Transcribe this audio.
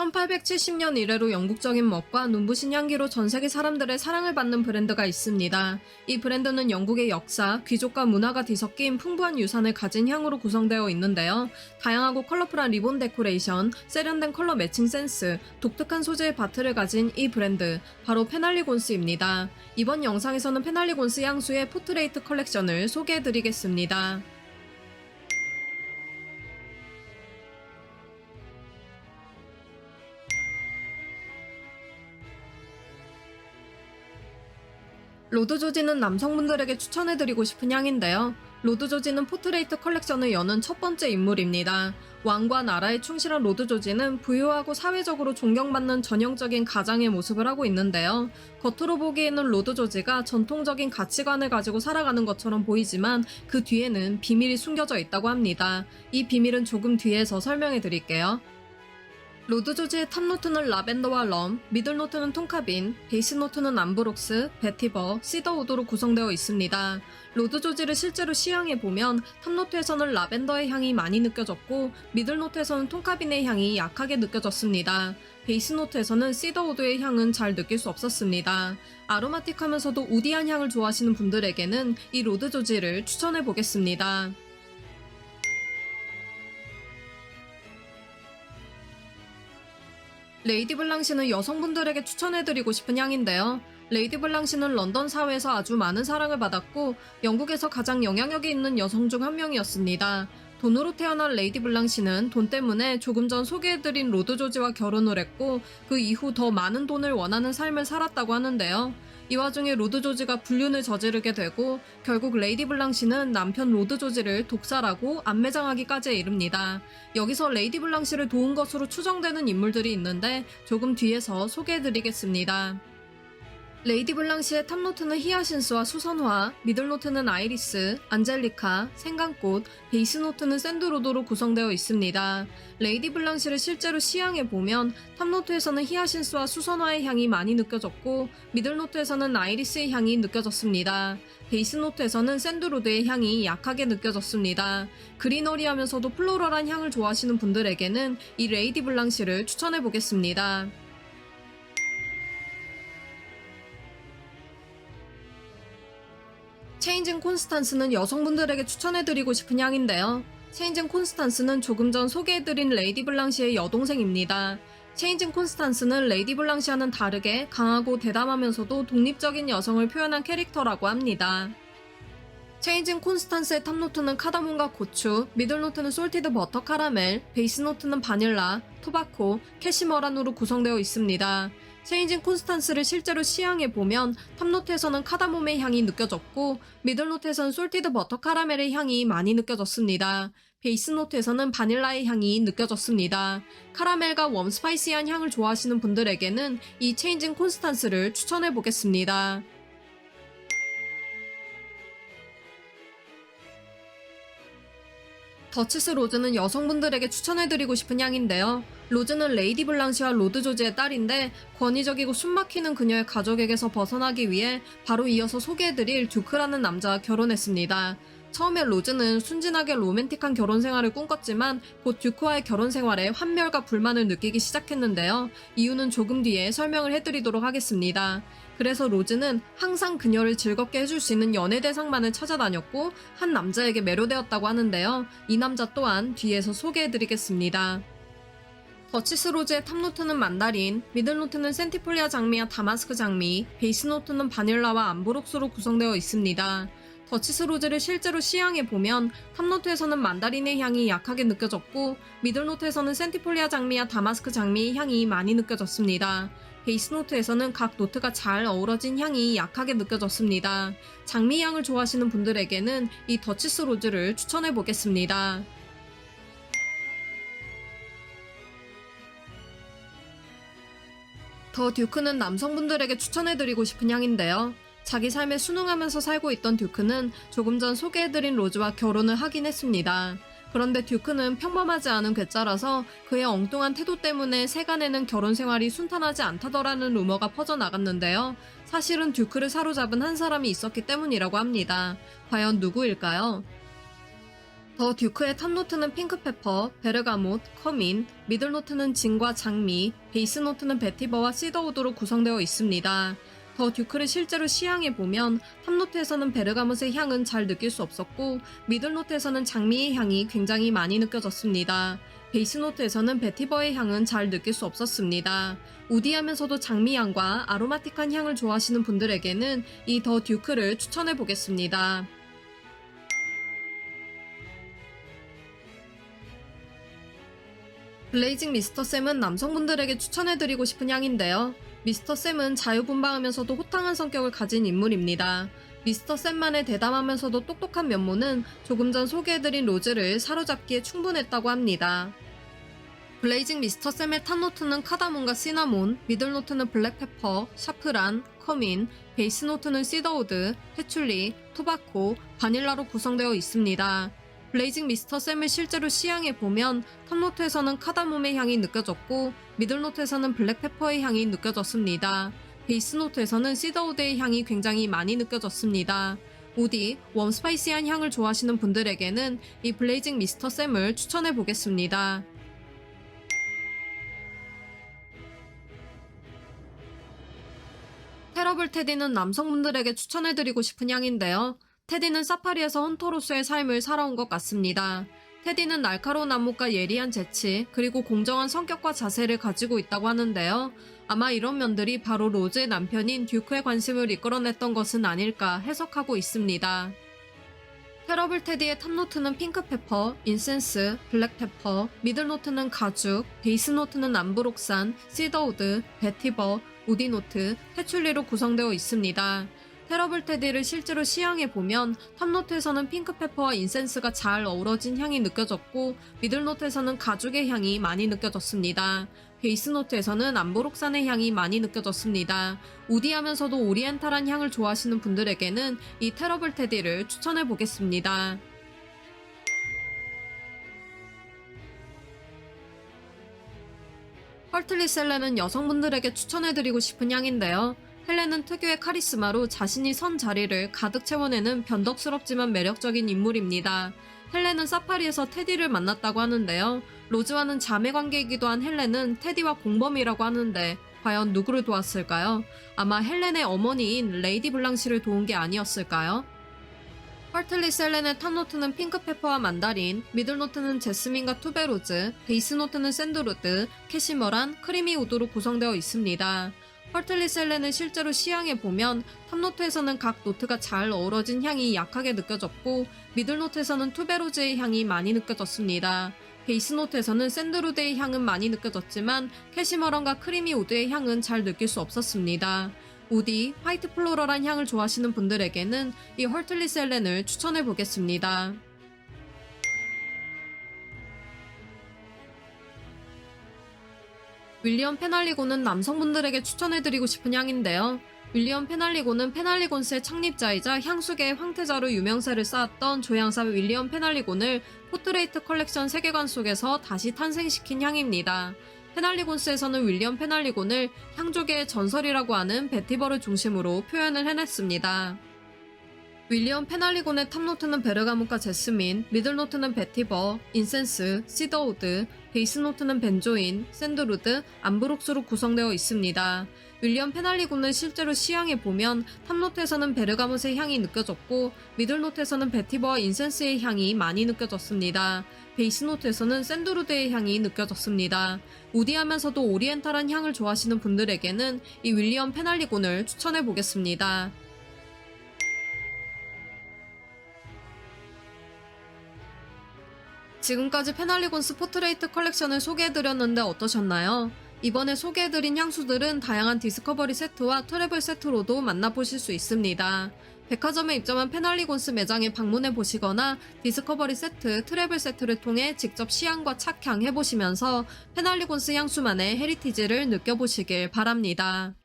1870년 이래로 영국적인 멋과 눈부신 향기로 전 세계 사람들의 사랑을 받는 브랜드가 있습니다. 이 브랜드는 영국의 역사, 귀족과 문화가 뒤섞인 풍부한 유산을 가진 향으로 구성되어 있는데요. 다양하고 컬러풀한 리본 데코레이션, 세련된 컬러 매칭 센스, 독특한 소재의 바트를 가진 이 브랜드, 바로 페날리곤스입니다. 이번 영상에서는 페날리곤스 향수의 포트레이트 컬렉션을 소개해드리겠습니다. 로드 조지는 남성분들에게 추천해드리고 싶은 향인데요. 로드 조지는 포트레이트 컬렉션을 여는 첫 번째 인물입니다. 왕과 나라에 충실한 로드 조지는 부유하고 사회적으로 존경받는 전형적인 가장의 모습을 하고 있는데요. 겉으로 보기에는 로드 조지가 전통적인 가치관을 가지고 살아가는 것처럼 보이지만 그 뒤에는 비밀이 숨겨져 있다고 합니다. 이 비밀은 조금 뒤에서 설명해 드릴게요. 로드 조지의 탑 노트는 라벤더와 럼, 미들 노트는 톤카빈, 베이스 노트는 암브록스, 베티버, 시더우드로 구성되어 있습니다. 로드 조지를 실제로 시향해 보면 탑 노트에서는 라벤더의 향이 많이 느껴졌고 미들 노트에서는 톤카빈의 향이 약하게 느껴졌습니다. 베이스 노트에서는 시더우드의 향은 잘 느낄 수 없었습니다. 아로마틱하면서도 우디한 향을 좋아하시는 분들에게는 이 로드 조지를 추천해 보겠습니다. 레이디 블랑시는 여성분들에게 추천해드리고 싶은 향인데요. 레이디 블랑시는 런던 사회에서 아주 많은 사랑을 받았고 영국에서 가장 영향력이 있는 여성 중 한 명이었습니다. 돈으로 태어난 레이디 블랑시는 돈 때문에 조금 전 소개해드린 로드 조지와 결혼을 했고 그 이후 더 많은 돈을 원하는 삶을 살았다고 하는데요. 이 와중에 로드 조지가 불륜을 저지르게 되고 결국 레이디 블랑시는 남편 로드 조지를 독살하고 안매장하기까지에 이릅니다. 여기서 레이디 블랑시를 도운 것으로 추정되는 인물들이 있는데 조금 뒤에서 소개해드리겠습니다. 레이디 블랑시의 탑노트는 히아신스와 수선화, 미들노트는 아이리스, 안젤리카, 생강꽃, 베이스 노트는 샌드로드로 구성되어 있습니다. 레이디 블랑시를 실제로 시향해 보면 탑노트에서는 히아신스와 수선화의 향이 많이 느껴졌고 미들노트에서는 아이리스의 향이 느껴졌습니다. 베이스 노트에서는 샌드로드의 향이 약하게 느껴졌습니다. 그리너리하면서도 플로럴한 향을 좋아하시는 분들에게는 이 레이디 블랑시를 추천해 보겠습니다. 체인진 콘스탄스는 여성분들에게 추천해드리고 싶은 향인데요. 체인진 콘스탄스는 조금 전 소개해드린 레이디 블랑시의 여동생입니다. 체인진 콘스탄스는 레이디 블랑시와는 다르게 강하고 대담하면서도 독립적인 여성을 표현한 캐릭터라고 합니다. 체인진 콘스탄스의 탑노트는 카다몬과 고추, 미들노트는 솔티드 버터 카라멜, 베이스 노트는 바닐라, 토바코, 캐시머란으로 구성되어 있습니다. 체인진 콘스탄스를 실제로 시향해 보면 탑노트에서는 카다몬의 향이 느껴졌고 미들노트에서는 솔티드 버터 카라멜의 향이 많이 느껴졌습니다. 베이스 노트에서는 바닐라의 향이 느껴졌습니다. 카라멜과 웜 스파이시한 향을 좋아하시는 분들에게는 이 체인진 콘스탄스를 추천해 보겠습니다. 더치스 로즈는 여성분들에게 추천해드리고 싶은 향인데요. 로즈는 레이디 블랑시와 로드 조지의 딸인데 권위적이고 숨막히는 그녀의 가족에게서 벗어나기 위해 바로 이어서 소개해드릴 듀크라는 남자와 결혼했습니다. 처음에 로즈는 순진하게 로맨틱한 결혼 생활을 꿈꿨지만 곧 듀크와의 결혼 생활에 환멸과 불만을 느끼기 시작했는데요. 이유는 조금 뒤에 설명을 해드리도록 하겠습니다. 그래서 로즈는 항상 그녀를 즐겁게 해줄 수 있는 연애 대상만을 찾아다녔고 한 남자에게 매료되었다고 하는데요. 이 남자 또한 뒤에서 소개해드리겠습니다. 더치스 로즈의 탑노트는 만다린, 미들노트는 센티폴리아 장미와 다마스크 장미, 베이스 노트는 바닐라와 암브록스로 구성되어 있습니다. 더치스 로즈를 실제로 시향해 보면 탑노트에서는 만다린의 향이 약하게 느껴졌고 미들노트에서는 센티폴리아 장미와 다마스크 장미의 향이 많이 느껴졌습니다. 베이스 노트에서는 각 노트가 잘 어우러진 향이 약하게 느껴졌습니다. 장미 향을 좋아하시는 분들에게는 이 더치스 로즈를 추천해 보겠습니다. 더 듀크는 남성분들에게 추천해드리고 싶은 향인데요. 자기 삶에 순응하면서 살고 있던 듀크는 조금 전 소개해드린 로즈와 결혼을 하긴 했습니다. 그런데 듀크는 평범하지 않은 괴짜라서 그의 엉뚱한 태도 때문에 세간에는 결혼 생활이 순탄하지 않다더라는 루머가 퍼져나갔는데요. 사실은 듀크를 사로잡은 한 사람이 있었기 때문이라고 합니다. 과연 누구일까요? 더 듀크의 탑노트는 핑크페퍼, 베르가못, 커민, 미들노트는 진과 장미, 베이스노트는 베티버와 시더우드로 구성되어 있습니다. 더 듀크를 실제로 시향해 보면 탑노트에서는 베르가못의 향은 잘 느낄 수 없었고 미들노트에서는 장미의 향이 굉장히 많이 느껴졌습니다. 베이스노트에서는 베티버의 향은 잘 느낄 수 없었습니다. 우디하면서도 장미향과 아로마틱한 향을 좋아하시는 분들에게는 이 더 듀크를 추천해 보겠습니다. 블레이징 미스터 쌤은 남성분들에게 추천해드리고 싶은 향인데요. 미스터 쌤은 자유분방하면서도 호탕한 성격을 가진 인물입니다. 미스터 쌤만의 대담하면서도 똑똑한 면모는 조금 전 소개해드린 로즈를 사로잡기에 충분했다고 합니다. 블레이징 미스터 쌤의 탑노트는 카다몬과 시나몬, 미들노트는 블랙페퍼, 샤프란, 커민, 베이스노트는 시더우드, 패출리, 토바코, 바닐라로 구성되어 있습니다. 블레이징 미스터 쌤을 실제로 시향해 보면 탑노트에서는 카다몬의 향이 느껴졌고 미들노트에서는 블랙페퍼의 향이 느껴졌습니다. 베이스노트에서는 시더우드의 향이 굉장히 많이 느껴졌습니다. 우디, 웜 스파이시한 향을 좋아하시는 분들에게는 이 블레이징 미스터 쌤을 추천해 보겠습니다. 테러블 테디는 남성분들에게 추천해드리고 싶은 향인데요. 테디는 사파리에서 헌터로서의 삶을 살아온 것 같습니다. 테디는 날카로운 안목과 예리한 재치, 그리고 공정한 성격과 자세를 가지고 있다고 하는데요. 아마 이런 면들이 바로 로즈의 남편인 듀크의 관심을 이끌어냈던 것은 아닐까 해석하고 있습니다. 테러블 테디의 탑노트는 핑크페퍼, 인센스, 블랙페퍼, 미들노트는 가죽, 베이스노트는 암브록산, 시더우드, 베티버, 우디노트, 패출리로 구성되어 있습니다. 테러블 테디를 실제로 시향해 보면 탑노트에서는 핑크페퍼와 인센스가 잘 어우러진 향이 느껴졌고 미들노트에서는 가죽의 향이 많이 느껴졌습니다. 베이스노트에서는 암보록산의 향이 많이 느껴졌습니다. 우디하면서도 오리엔탈한 향을 좋아하시는 분들에게는 이 테러블 테디를 추천해 보겠습니다. 헐틀리 셀레는 여성분들에게 추천해드리고 싶은 향인데요. 헬렌은 특유의 카리스마로 자신이 선 자리를 가득 채워내는 변덕스럽지만 매력적인 인물입니다. 헬렌은 사파리에서 테디를 만났다고 하는데요. 로즈와는 자매 관계이기도 한 헬렌은 테디와 공범이라고 하는데 과연 누구를 도왔을까요? 아마 헬렌의 어머니인 레이디 블랑시를 도운 게 아니었을까요? 헐틀리 셀렌의 탑노트는 핑크페퍼와 만다린, 미들노트는 제스민과 투베로즈, 베이스노트는 샌드로드, 캐시머란, 크리미 우드로 구성되어 있습니다. 헐틀리 셀렌은 실제로 시향해 보면 탑노트에서는 각 노트가 잘 어우러진 향이 약하게 느껴졌고 미들노트에서는 투베로즈의 향이 많이 느껴졌습니다. 베이스노트에서는 샌드로드의 향은 많이 느껴졌지만 캐시머런과 크리미 우드의 향은 잘 느낄 수 없었습니다. 우디, 화이트 플로럴한 향을 좋아하시는 분들에게는 이 헐틀리 셀렌을 추천해 보겠습니다. 윌리엄 페날리고는 남성분들에게 추천해드리고 싶은 향인데요. 윌리엄 페날리고는 페날리곤스의 창립자이자 향수계의 황태자로 유명세를 쌓았던 조향사 윌리엄 페날리곤을 포트레이트 컬렉션 세계관 속에서 다시 탄생시킨 향입니다. 페날리곤스에서는 윌리엄 페날리곤을 향조계의 전설이라고 하는 베티버를 중심으로 표현을 해냈습니다. 윌리엄 페날리곤의 탑노트는 베르가몬과 제스민, 미들노트는 베티버, 인센스, 시더우드, 베이스노트는 벤조인, 샌드루드, 암브록스로 구성되어 있습니다. 윌리엄 페날리곤은 실제로 시향해 보면 탑노트에서는 베르가못의 향이 느껴졌고 미들노트에서는 베티버와 인센스의 향이 많이 느껴졌습니다. 베이스노트에서는 샌드루드의 향이 느껴졌습니다. 우디하면서도 오리엔탈한 향을 좋아하시는 분들에게는 이 윌리엄 페날리곤을 추천해 보겠습니다. 지금까지 페날리곤 스포트레이트 컬렉션을 소개해드렸는데 어떠셨나요? 이번에 소개해드린 향수들은 다양한 디스커버리 세트와 트래블 세트로도 만나보실 수 있습니다. 백화점에 입점한 페날리곤스 매장에 방문해 보시거나 디스커버리 세트, 트래블 세트를 통해 직접 시향과 착향 해보시면서 페날리곤스 향수만의 헤리티지를 느껴보시길 바랍니다.